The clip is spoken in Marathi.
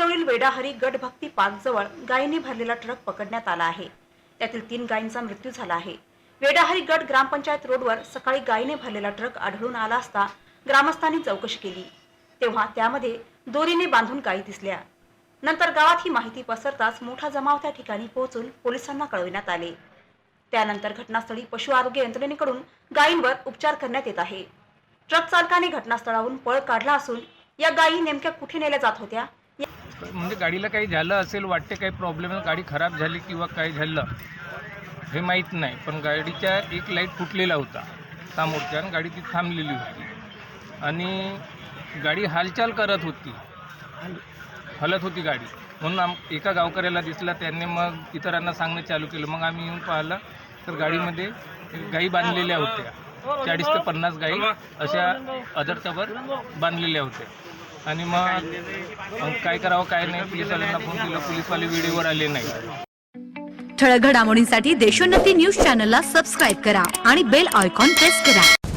वेडाहरी गटभक्ती भक्ती गायींनी भरलेला ट्रक पकडण्यात आला आहे. त्यातील तीन गायींचा मृत्यू झाला आहे. वेडाहरी गट ग्रामपंचायत रोडवर सकाळी गायीने भरलेला ट्रक आढळून आला असता ग्रामस्थांनी चौकशी केली. तेव्हा त्यामध्ये दोरीने बांधून गायी दिसल्या. नंतर गावात ही माहिती पसरताच मोठा जमाव त्या ठिकाणी पोहोचून पोलिसांना कळविण्यात आले. त्यानंतर घटनास्थळी पशु आरोग्य यंत्रणेकडून गायींवर उपचार करण्यात येत आहे. ट्रक चालकाने घटनास्थळावरून पळ काढला असून या गायी नेमक्या कुठे नेल्या जात होत्या म्हणजे गाडीला काही झालं असेल वाटते काही प्रॉब्लेम गाडी खराब झाली किंवा काय झालं हे माहीत नाही. पण गाडीच्या एक लाइट फुटलेला होता समोरच्या आणि गाडी ती थांबलेली होती. आणि गाडी हालचाल करत होती. हलत होती गाडी. म्हणून आम एका गावकऱ्याला दिसला त्यांनी मग इतरांना सांगणं चालू केलं. मग आम्ही येऊन पाहिलं तर गाडीमध्ये गाई बांधलेल्या होत्या. चाळीस ते पन्नास गाई अशा अदरच्यावर बांधलेल्या होत्या. आणि मग काय करावं काय नाही पोलिसवाल्यांना फोन केला पोलिसवाले वेळेवर आले नाही. ठळक घडामोडींसाठी देशोन्नती न्यूज चॅनलला सबस्क्राईब करा आणि बेल आयकॉन प्रेस करा.